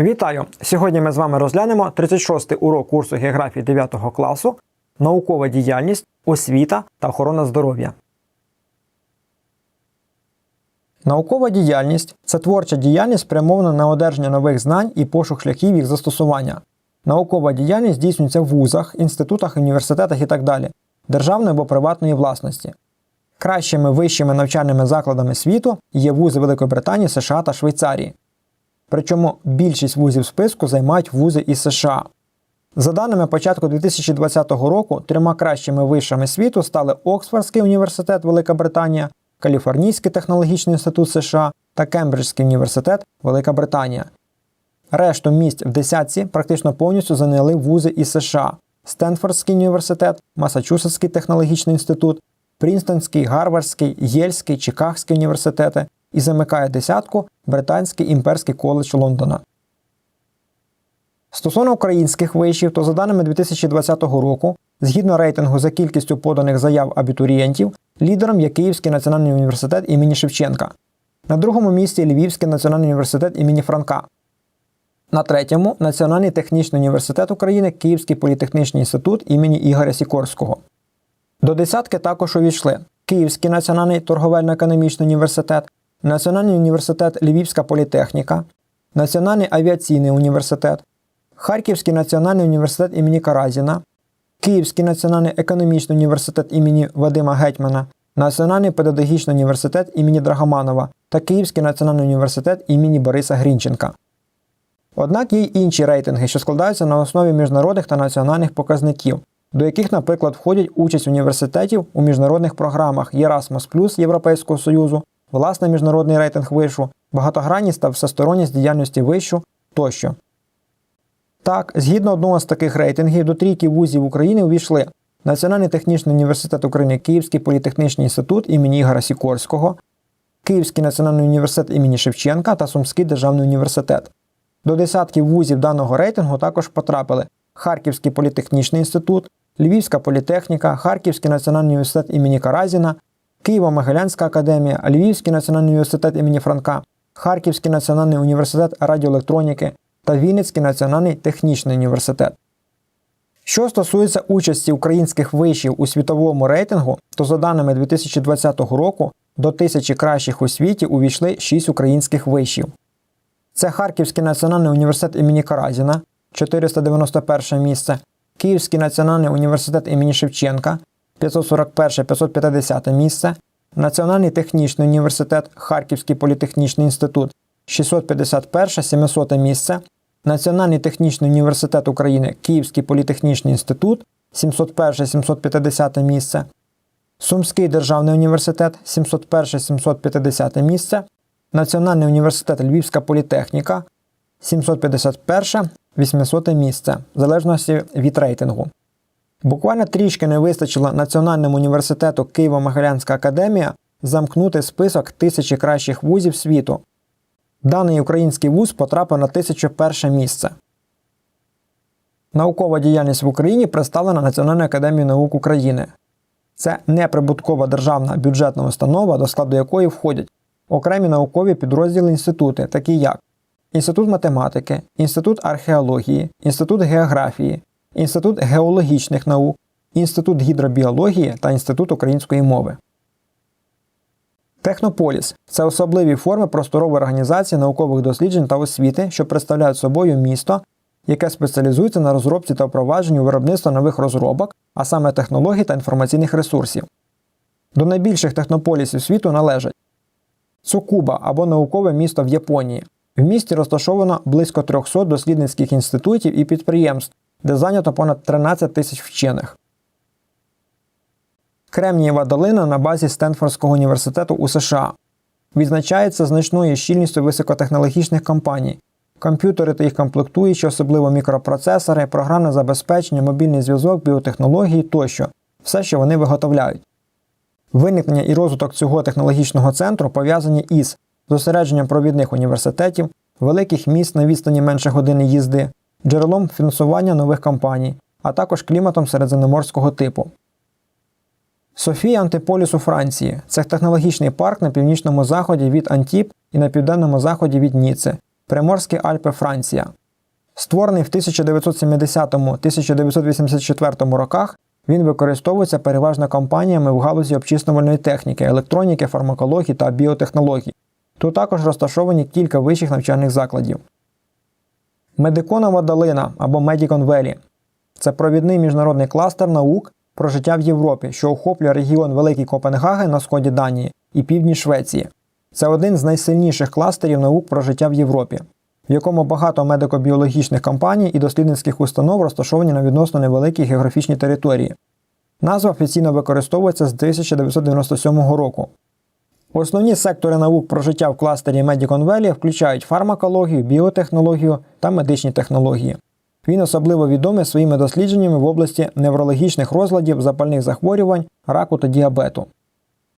Вітаю! Сьогодні ми з вами розглянемо 36-й урок курсу географії 9 класу, наукова діяльність, освіта та охорона здоров'я. Наукова діяльність це творча діяльність, спрямована на одержання нових знань і пошук шляхів їх застосування. Наукова діяльність здійснюється в вузах, інститутах, університетах і так далі, державної або приватної власності. Кращими вищими навчальними закладами світу є вузи Великої Британії, США та Швейцарії. Причому більшість вузів списку займають вузи із США. За даними початку 2020 року, трьома кращими вишами світу стали Оксфордський університет Велика Британія, Каліфорнійський технологічний інститут США та Кембриджський університет Велика Британія. Решту місць в десятці практично повністю зайняли вузи із США: Стенфордський університет, Масачусетський технологічний інститут, Прінстонський, Гарвардський, Єльський, Чикагський університети і замикає десятку Британський імперський коледж Лондона. Стосовно українських вишів, то за даними 2020 року, згідно рейтингу за кількістю поданих заяв абітурієнтів, лідером є Київський національний університет імені Шевченка. На другому місці Львівський національний університет імені Франка. На третьому Національний технічний університет України Київський політехнічний інститут імені Ігоря Сікорського. До десятки також увійшли Київський національний торговельно-економічний університет, Національний університет Львівська політехніка, Національний авіаційний університет, Харківський національний університет імені Каразіна, Київський національний економічний університет імені Вадима Гетьмана, Національний педагогічний університет імені Драгоманова та Київський національний університет імені Бориса Грінченка. Однак є й інші рейтинги, що складаються на основі міжнародних та національних показників, до яких, наприклад, входять участь університетів у міжнародних програмах Erasmus Європейського Союзу, власний міжнародний рейтинг вишу, багатогранність та всесторонність діяльності вишу тощо. Так, згідно одного з таких рейтингів, до трійки вузів України увійшли Національний технічний університет України Київський політехнічний інститут імені Ігора Сікорського, Київський національний університет імені Шевченка та Сумський державний університет. До десятків вузів даного рейтингу також потрапили Харківський політехнічний інститут, Львівська політехніка, Харківський національний університет імені Каразіна, Києво-Могилянська академія, Львівський національний університет імені Франка, Харківський національний університет радіоелектроніки та Вінницький національний технічний університет. Що стосується участі українських вишів у світовому рейтингу, то за даними 2020 року до тисячі кращих у світі увійшли 6 українських вишів. Це Харківський національний університет імені Каразіна, 491 місце, Київський національний університет імені Шевченка, 541-550 місце, Національний технічний університет, Харківський політехнічний інститут, 651-700 місце, Національний технічний університет України, Київський політехнічний інститут, 701-750 місце, Сумський державний університет, 701-750 місце, Національний університет Львівська політехніка, 751-800 місце, в залежності від рейтингу. Буквально трішки не вистачило Національному університету Києво-Могилянська академія замкнути список тисячі кращих вузів світу. Даний український вуз потрапив на 1001 місце. Наукова діяльність в Україні представлена Національною академією наук України. Це неприбуткова державна бюджетна установа, до складу якої входять окремі наукові підрозділи інститути, такі як Інститут математики, Інститут археології, Інститут географії, Інститут геологічних наук, Інститут гідробіології та Інститут української мови. Технополіс це особливі форми просторової організації наукових досліджень та освіти, що представляють собою місто, яке спеціалізується на розробці та впровадженні виробництва нових розробок, а саме технологій та інформаційних ресурсів. До найбільших технополісів світу належать Цукуба або наукове місто в Японії. В місті розташовано близько 300 дослідницьких інститутів і підприємств, де зайнято понад 13 тисяч вчених. Кремнієва долина на базі Стенфордського університету у США відзначається значною щільністю високотехнологічних компаній. Комп'ютери та їх комплектуючі, особливо мікропроцесори, програмне забезпечення, мобільний зв'язок, біотехнології тощо все, що вони виготовляють. Виникнення і розвиток цього технологічного центру пов'язані із зосередженням провідних університетів, великих міст на відстані менше години їзди, джерелом фінансування нових компаній, а також кліматом середземноморського типу. Софія Антиполіс у Франції це технологічний парк на північному заході від Антіп і на південному заході від Ніци. Приморські Альпи, Франція. Створений в 1970-1984 роках, він використовується переважно компаніями в галузі обчислювальної техніки, електроніки, фармакології та біотехнологій. Тут також розташовані кілька вищих навчальних закладів. Медиконова долина або Медікон Велі це провідний міжнародний кластер наук про життя в Європі, що охоплює регіон Великий Копенгаген на сході Данії і півдні Швеції. Це один з найсильніших кластерів наук про життя в Європі, в якому багато медико-біологічних компаній і дослідницьких установ розташовані на відносно невеликій географічній території. Назва офіційно використовується з 1997 року. Основні сектори наук про життя в кластері Medicon Valley включають фармакологію, біотехнологію та медичні технології. Він особливо відомий своїми дослідженнями в області неврологічних розладів, запальних захворювань, раку та діабету.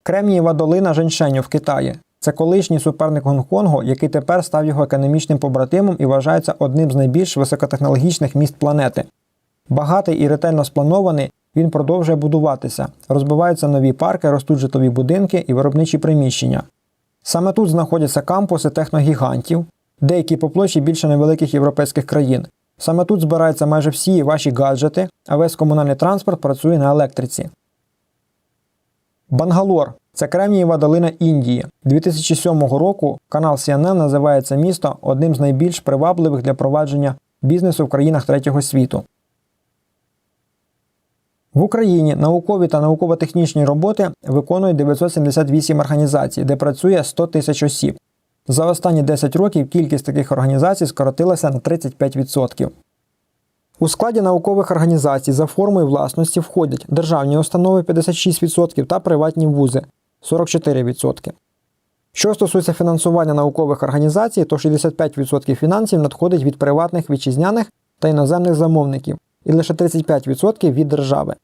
Кремнієва долина Женьшеню в Китаї це колишній суперник Гонконгу, який тепер став його економічним побратимом і вважається одним з найбільш високотехнологічних міст планети. Багатий і ретельно спланований, він продовжує будуватися, розбиваються нові парки, ростуть житлові будинки і виробничі приміщення. Саме тут знаходяться кампуси техногігантів, деякі по площі більше невеликих європейських країн. Саме тут збираються майже всі ваші гаджети, а весь комунальний транспорт працює на електриці. Бангалор це Кремнієва долина Індії. 2007 року канал CNN називає це місто одним з найбільш привабливих для провадження бізнесу в країнах третього світу. В Україні наукові та науково-технічні роботи виконують 978 організацій, де працює 100 тисяч осіб. За останні 10 років кількість таких організацій скоротилася на 35%. У складі наукових організацій за формою власності входять державні установи 56% та приватні вузи 44%. Що стосується фінансування наукових організацій, то 65% фінансів надходить від приватних вітчизняних та іноземних замовників і лише 35% від держави.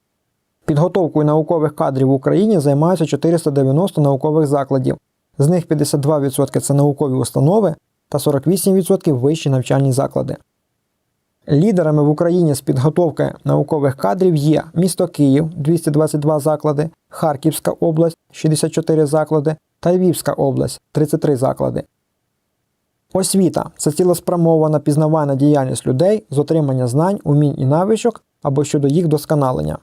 Підготовкою наукових кадрів в Україні займаються 490 наукових закладів, з них 52% це наукові установи та 48% вищі навчальні заклади. Лідерами в Україні з підготовки наукових кадрів є місто Київ 222 заклади, Харківська область 64 заклади та Львівська область 33 заклади. Освіта це цілеспрямована пізнавальна діяльність людей з отримання знань, умінь і навичок або щодо їх досконалення.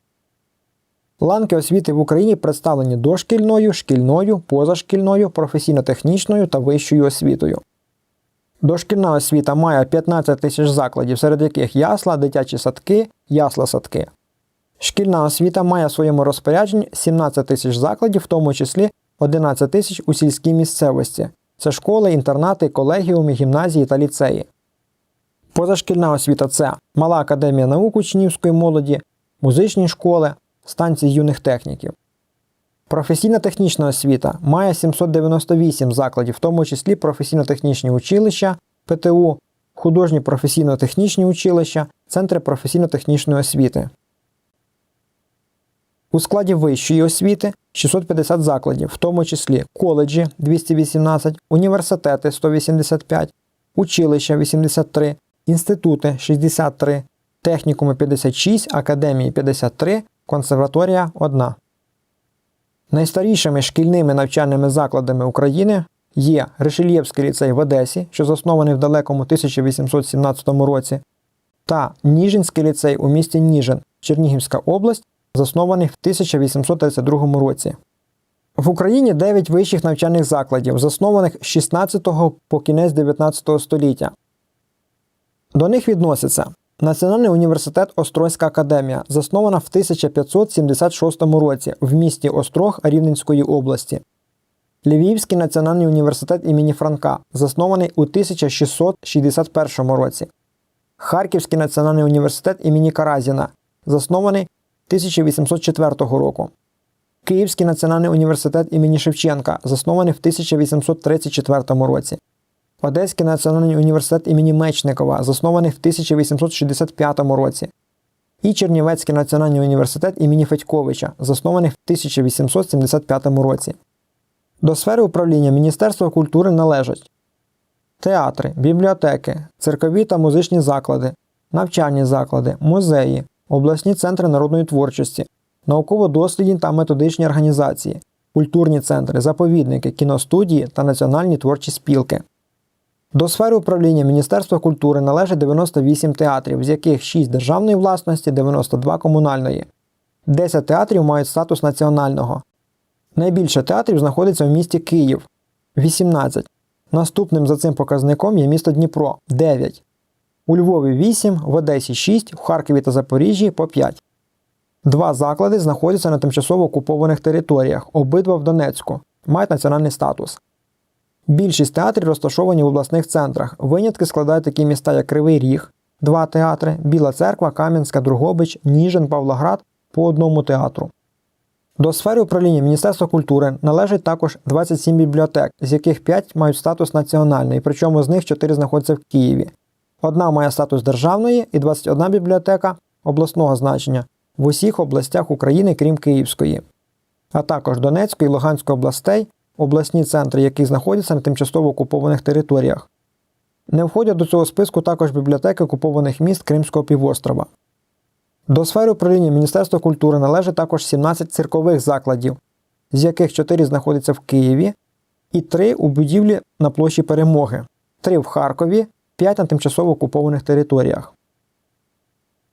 Ланки освіти в Україні представлені дошкільною, шкільною, позашкільною, професійно-технічною та вищою освітою. Дошкільна освіта має 15 тисяч закладів, серед яких ясла, дитячі садки, ясла-садки. Шкільна освіта має в своєму розпорядженні 17 тисяч закладів, в тому числі 11 тисяч у сільській місцевості. Це школи, інтернати, колегіуми, гімназії та ліцеї. Позашкільна освіта це Мала академія наук учнівської молоді, музичні школи, станції юних техніків. Професійна технічна освіта має 798 закладів, в тому числі професійно-технічні училища, ПТУ, художні професійно-технічні училища, центри професійно-технічної освіти. У складі вищої освіти 650 закладів, в тому числі коледжі 218, університети 185, училища 83, інститути 63, технікуми 56, академії 53, консерваторія 1. Найстарішими шкільними навчальними закладами України є Решельєвський ліцей в Одесі, що заснований в далекому 1817 році, та Ніжинський ліцей у місті Ніжин, Чернігівська область, заснований в 1832 році. В Україні 9 вищих навчальних закладів, заснованих з 16 по кінець 19 століття. До них відносяться Національний університет Острозька академія, заснована в 1576 році в місті Острог Рівненської області. Львівський національний університет імені Франка, заснований у 1661 році. Харківський національний університет імені Каразіна, заснований 1804 року. Київський національний університет імені Шевченка, заснований в 1834 році. Одеський національний університет імені Мечникова, заснований в 1865 році, і Чернівецький національний університет імені Федьковича, заснований в 1875 році. До сфери управління Міністерства культури належать театри, бібліотеки, циркові та музичні заклади, навчальні заклади, музеї, обласні центри народної творчості, науково-дослідні та методичні організації, культурні центри, заповідники, кіностудії та національні творчі спілки. До сфери управління Міністерства культури належить 98 театрів, з яких 6 державної власності, 92 комунальної. 10 театрів мають статус національного. Найбільше театрів знаходиться в місті Київ 18. Наступним за цим показником є місто Дніпро 9. У Львові 8, в Одесі 6, в Харкові та Запоріжжі по 5. Два заклади знаходяться на тимчасово окупованих територіях, обидва в Донецьку, мають національний статус. Більшість театрів розташовані в обласних центрах. Винятки складають такі міста, як Кривий Ріг, два театри, Біла Церква, Кам'янська, Другобич, Ніжин, Павлоград по одному театру. До сфери управління Міністерства культури належить також 27 бібліотек, з яких 5 мають статус національної, причому з них 4 знаходяться в Києві. Одна має статус державної і 21 бібліотека обласного значення в усіх областях України, крім Київської, а також Донецької і Луганської областей, обласні центри, які знаходяться на тимчасово окупованих територіях. Не входять до цього списку також бібліотеки окупованих міст Кримського півострова. До сфери управління Міністерства культури належить також 17 циркових закладів, з яких 4 знаходяться в Києві і 3 у будівлі на площі Перемоги, 3 в Харкові, 5 на тимчасово окупованих територіях.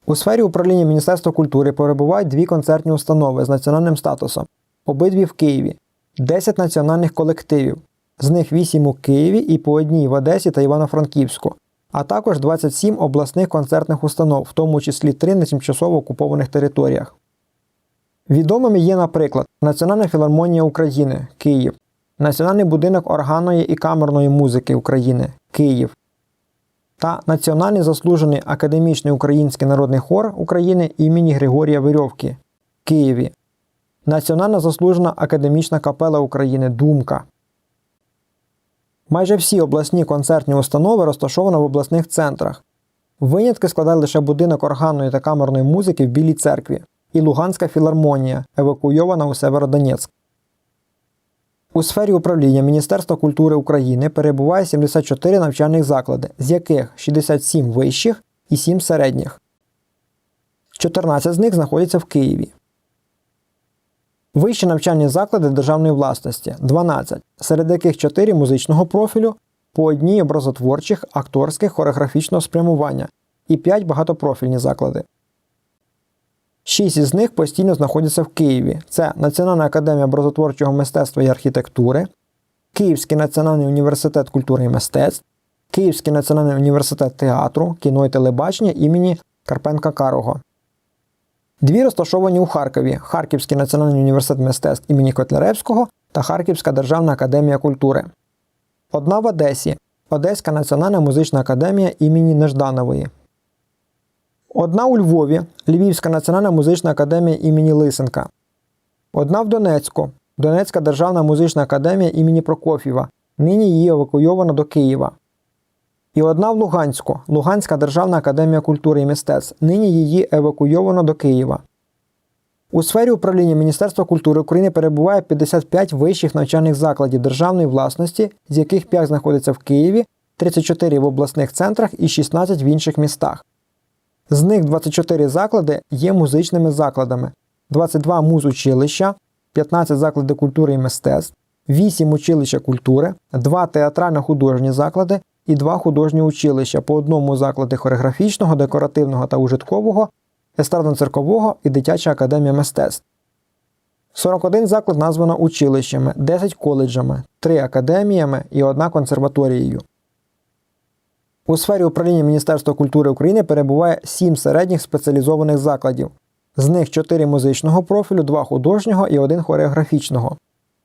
У сфері управління Міністерства культури перебувають дві концертні установи з національним статусом, обидві в Києві, 10 національних колективів, з них 8 у Києві і по одній в Одесі та Івано-Франківську, а також 27 обласних концертних установ, в тому числі 3 на тимчасово окупованих територіях. Відомими є, наприклад, Національна філармонія України Київ, Національний будинок органної і камерної музики України Київ та Національний заслужений академічний український народний хор України імені Григорія Верьовки Києві, Національна заслужена академічна капела України Думка. Майже всі обласні концертні установи розташовані в обласних центрах. Винятки складає лише будинок органної та камерної музики в Білій церкві і Луганська філармонія, евакуйована у Северодонецьк. У сфері управління Міністерства культури України перебуває 74 навчальних заклади, з яких 67 вищих і 7 середніх. 14 з них знаходяться в Києві. Вищі навчальні заклади державної власності 12, серед яких 4 музичного профілю, по одній образотворчих, акторських, хореографічного спрямування і 5 багатопрофільні заклади. Шість із них постійно знаходяться в Києві. Це Національна академія образотворчого мистецтва і архітектури, Київський національний університет культури і мистецтв, Київський національний університет театру, кіно і телебачення імені Карпенка Карого. Дві розташовані у Харкові: Харківський національний університет мистецтв імені Котляревського та Харківська державна академія культури. Одна в Одесі Одеська національна музична академія імені Нежданової. Одна у Львові Львівська національна музична академія імені Лисенка. Одна в Донецьку Донецька державна музична академія імені Прокоф'єва. Нині її евакуйовано до Києва. І одна в Луганську Луганська державна академія культури і мистецтв. Нині її евакуйовано до Києва. У сфері управління Міністерства культури України перебуває 55 вищих навчальних закладів державної власності, з яких 5 знаходяться в Києві, 34 в обласних центрах і 16 в інших містах. З них 24 заклади є музичними закладами, 22 музучилища, 15 заклади культури і мистецтв, 8 училища культури, 2 театрально-художні заклади і 2 художні училища по одному заклади хореографічного, декоративного та ужиткового, естрадно-циркового і дитяча академія мистецтв. 41 заклад названо училищами, 10 коледжами, 3 академіями і 1 консерваторією. У сфері управління Міністерства культури України перебуває 7 середніх спеціалізованих закладів, з них 4 музичного профілю, 2 художнього і 1 хореографічного.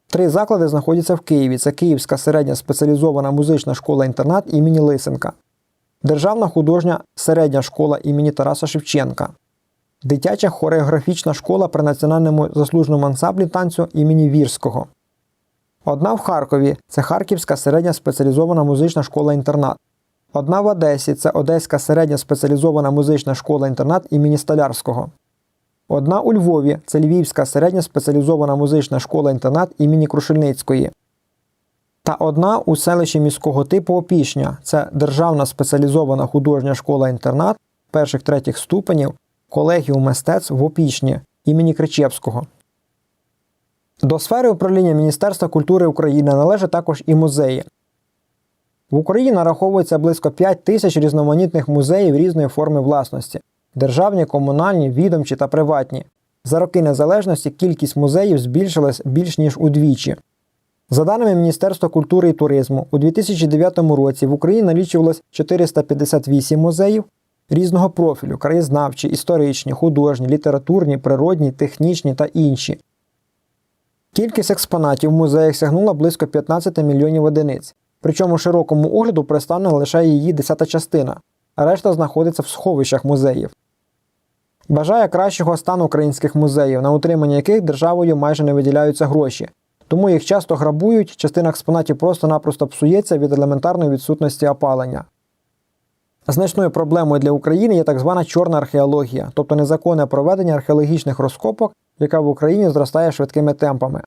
Три заклади знаходяться в Києві: це Київська середня спеціалізована музична школа-інтернат імені Лисенка, Державна художня середня школа імені Тараса Шевченка, Дитяча хореографічна школа при національному заслуженому ансамблі танцю імені Вірського. Одна в Харкові це Харківська середня спеціалізована музична школа-інтернат. Одна в Одесі це Одеська середня спеціалізована музична школа-інтернат імені Столярського. Одна у Львові це Львівська середня спеціалізована музична школа-інтернат імені Крушельницької. Та одна у селищі міського типу Опішня це Державна спеціалізована художня школа-інтернат перших третіх ступенів колегіум мистецтв в Опішні імені Кричевського. До сфери управління Міністерства культури України належать також і музеї. В Україні нараховується близько 5 тисяч різноманітних музеїв різної форми власності державні, комунальні, відомчі та приватні. За роки незалежності кількість музеїв збільшилась більш ніж удвічі. За даними Міністерства культури і туризму, у 2009 році в Україні налічувалось 458 музеїв різного профілю: краєзнавчі, історичні, художні, літературні, природні, технічні та інші. Кількість експонатів в музеях сягнула близько 15 мільйонів одиниць, причому широкому огляду представлена лише її десята частина, а решта знаходиться в сховищах музеїв. Бажає кращого стану українських музеїв, на утримання яких державою майже не виділяються гроші, тому їх часто грабують, частина експонатів просто-напросто псується від елементарної відсутності опалення. Значною проблемою для України є так звана чорна археологія, тобто незаконне проведення археологічних розкопок, яка в Україні зростає швидкими темпами.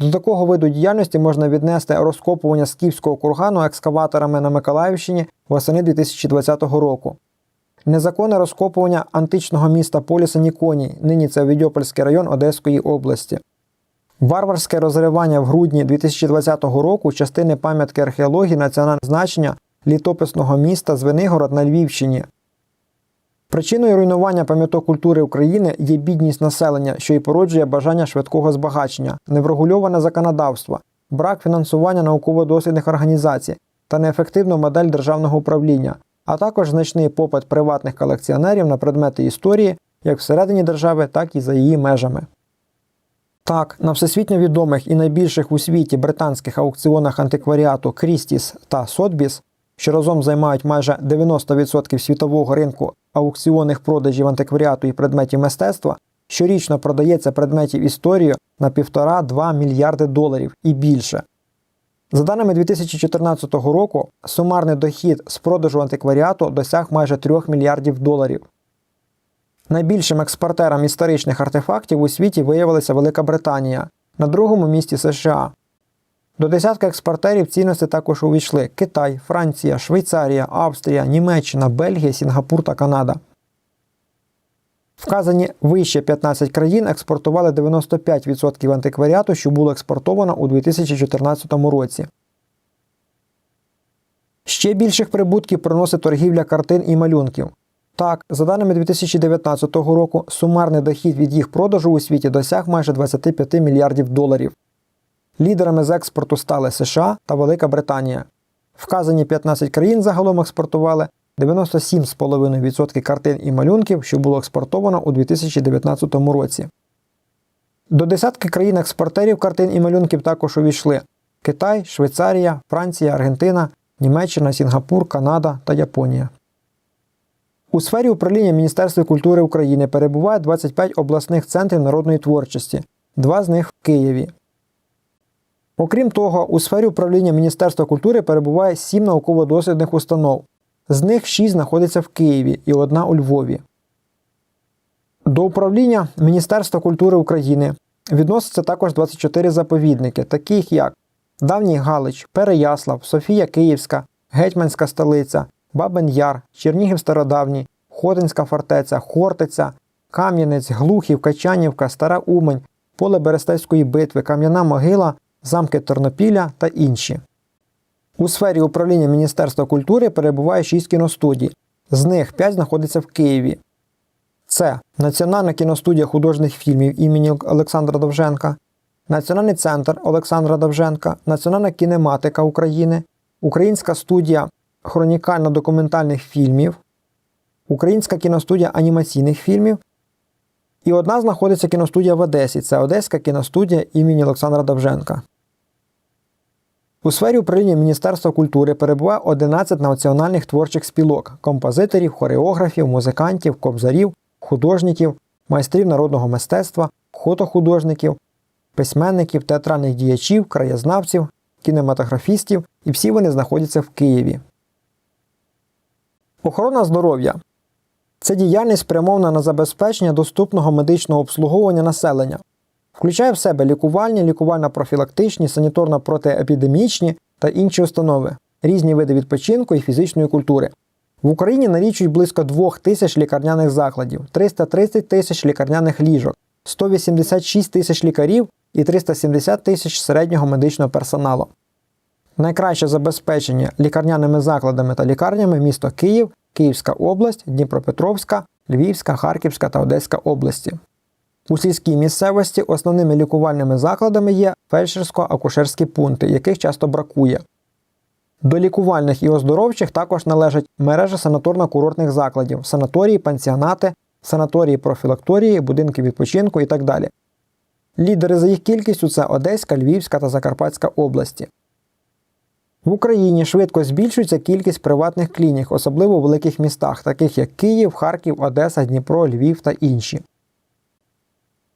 До такого виду діяльності можна віднести розкопування скіфського кургану екскаваторами на Миколаївщині восени 2020 року. Незаконне розкопування античного міста Поліса Ніконій, нині це Відьопольський район Одеської області. Варварське розривання в грудні 2020 року частини пам'ятки археології національного значення літописного міста Звенигород на Львівщині. Причиною руйнування пам'яток культури України є бідність населення, що й породжує бажання швидкого збагачення, неврегульоване законодавство, брак фінансування науково-дослідних організацій та неефективна модель державного управління, а також значний попит приватних колекціонерів на предмети історії як всередині держави, так і за її межами. Так, на всесвітньо відомих і найбільших у світі британських аукціонах антикваріату Крістіс та Сотбіс, що разом займають майже 90% світового ринку аукціонних продажів антикваріату і предметів мистецтва, щорічно продається предметів історії на 1,5-2 мільярди доларів і більше. За даними 2014 року, сумарний дохід з продажу антикваріату досяг майже 3 мільярдів доларів. Найбільшим експортером історичних артефактів у світі виявилася Велика Британія, на другому місці США. До десятка експортерів цінності також увійшли Китай, Франція, Швейцарія, Австрія, Німеччина, Бельгія, Сінгапур та Канада. Вказані вище 15 країн експортували 95% антикваріату, що було експортовано у 2014 році. Ще більших прибутків приносить торгівля картин і малюнків. Так, за даними 2019 року, сумарний дохід від їх продажу у світі досяг майже 25 мільярдів доларів. Лідерами з експорту стали США та Велика Британія. Вказані 15 країн загалом експортували 97,5% картин і малюнків, що було експортовано у 2019 році. До десятки країн-експортерів картин і малюнків також увійшли Китай, Швейцарія, Франція, Аргентина, Німеччина, Сінгапур, Канада та Японія. У сфері управління Міністерства культури України перебуває 25 обласних центрів народної творчості, два з них в Києві. Окрім того, у сфері управління Міністерства культури перебуває 7 науково-дослідних установ. З них 6 знаходяться в Києві і одна у Львові. До управління Міністерства культури України відносяться також 24 заповідники, таких як Давній Галич, Переяслав, Софія Київська, Гетьманська столиця, Бабин Яр, Чернігів Стародавній, Ходинська фортеця, Хортиця, Кам'янець, Глухів, Качанівка, Стара Умень, Поле Берестейської битви, Кам'яна Могила, замки Тернопіля та інші. У сфері управління Міністерства культури перебуває 6 кіностудій, з них 5 знаходиться в Києві. Це Національна кіностудія художніх фільмів імені Олександра Довженка, Національний центр Олександра Довженка, Національна кінематика України, Українська студія хронікально-документальних фільмів, Українська кіностудія анімаційних фільмів. І одна знаходиться кіностудія в Одесі це Одеська кіностудія імені Олександра Довженка. У сфері управління Міністерства культури перебуває 11 національних творчих спілок композиторів, хореографів, музикантів, кобзарів, художників, майстрів народного мистецтва, фотохудожників, письменників, театральних діячів, краєзнавців, кінематографістів, і всі вони знаходяться в Києві. Охорона здоров'я це діяльність спрямована на забезпечення доступного медичного обслуговування населення, включає в себе лікувальні, лікувально-профілактичні, саніторно-протиепідемічні та інші установи, різні види відпочинку і фізичної культури. В Україні налічують близько 2 тисяч лікарняних закладів, 330 тисяч лікарняних ліжок, 186 тисяч лікарів і 370 тисяч середнього медичного персоналу. Найкраще забезпечення лікарняними закладами та лікарнями місто Київ, Київська область, Дніпропетровська, Львівська, Харківська та Одеська області. У сільській місцевості основними лікувальними закладами є фельдшерсько-акушерські пункти, яких часто бракує. До лікувальних і оздоровчих також належать мережа санаторно-курортних закладів, санаторії, пансіонати, санаторії профілакторії, будинки відпочинку і так далі. Лідери за їх кількістю це Одеська, Львівська та Закарпатська області. В Україні швидко збільшується кількість приватних клінік, особливо у великих містах, таких як Київ, Харків, Одеса, Дніпро, Львів та інші.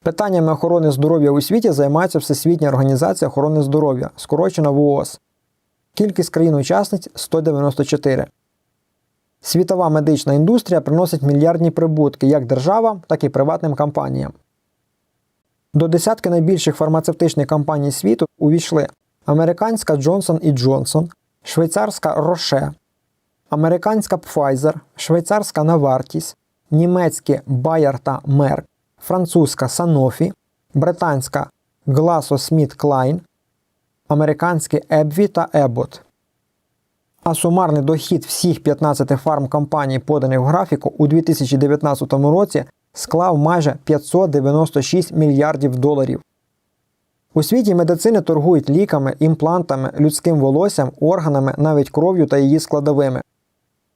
Питаннями охорони здоров'я у світі займається Всесвітня організація охорони здоров'я, скорочена ВООЗ. Кількість країн-учасниць 194. Світова медична індустрія приносить мільярдні прибутки як державам, так і приватним компаніям. До десятки найбільших фармацевтичних компаній світу увійшли американська Johnson Johnson, швейцарська Roche, американська Pfizer, швейцарська Novartis, німецькі Bayer та Merck, французька Sanofi, британська GlaxoSmithKline, американські Ebvi та Abbott. А сумарний дохід всіх 15 фармкомпаній, поданих в графіку, у 2019 році склав майже 596 мільярдів доларів. У світі медицини торгують ліками, імплантами, людським волоссям, органами, навіть кров'ю та її складовими.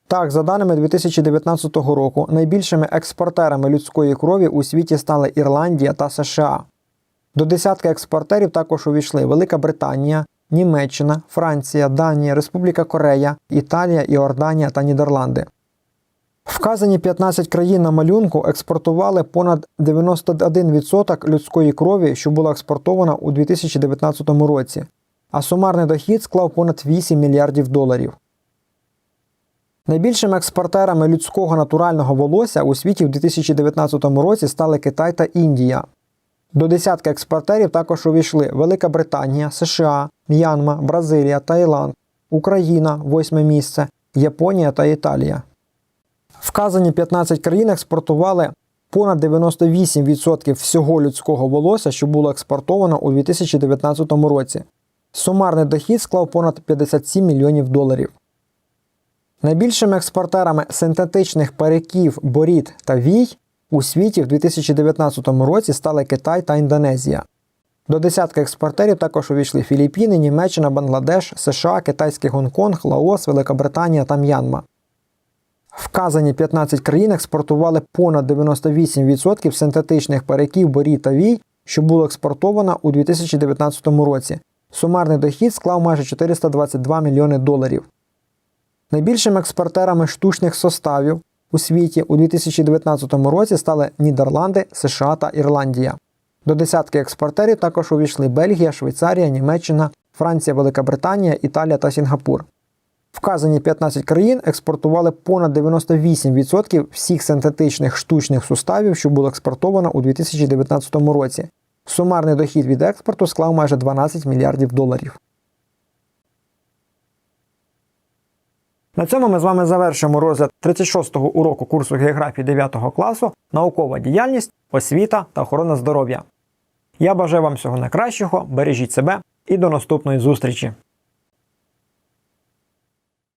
Так, за даними 2019 року, найбільшими експортерами людської крові у світі стали Ірландія та США. До десятки експортерів також увійшли Велика Британія, Німеччина, Франція, Данія, Республіка Корея, Італія, Іорданія та Нідерланди. Вказані 15 країн на малюнку експортували понад 91% людської крові, що була експортована у 2019 році, а сумарний дохід склав понад 8 мільярдів доларів. Найбільшими експортерами людського натурального волосся у світі в 2019 році стали Китай та Індія. До десятки експортерів також увійшли Велика Британія, США, М'янма, Бразилія, Таїланд, Україна, восьме місце, Японія та Італія. Вказані 15 країн експортували понад 98% всього людського волосся, що було експортовано у 2019 році. Сумарний дохід склав понад 57 мільйонів доларів. Найбільшими експортерами синтетичних париків, борід та вій у світі в 2019 році стали Китай та Індонезія. До десятки експортерів також увійшли Філіппіни, Німеччина, Бангладеш, США, Китайський Гонконг, Лаос, Великобританія та М'янма. Вказані 15 країн експортували понад 98% синтетичних париків, борід та вій, що було експортовано у 2019 році. Сумарний дохід склав майже 422 мільйони доларів. Найбільшими експортерами штучних составів у світі у 2019 році стали Нідерланди, США та Ірландія. До десятки експортерів також увійшли Бельгія, Швейцарія, Німеччина, Франція, Велика Британія, Італія та Сінгапур. Вказані 15 країн експортували понад 98% всіх синтетичних штучних суставів, що було експортовано у 2019 році. Сумарний дохід від експорту склав майже 12 мільярдів доларів. На цьому ми з вами завершуємо розгляд 36-го уроку курсу географії 9 класу Наукова діяльність, освіта та охорона здоров'я. Я бажаю вам всього найкращого, бережіть себе і до наступної зустрічі!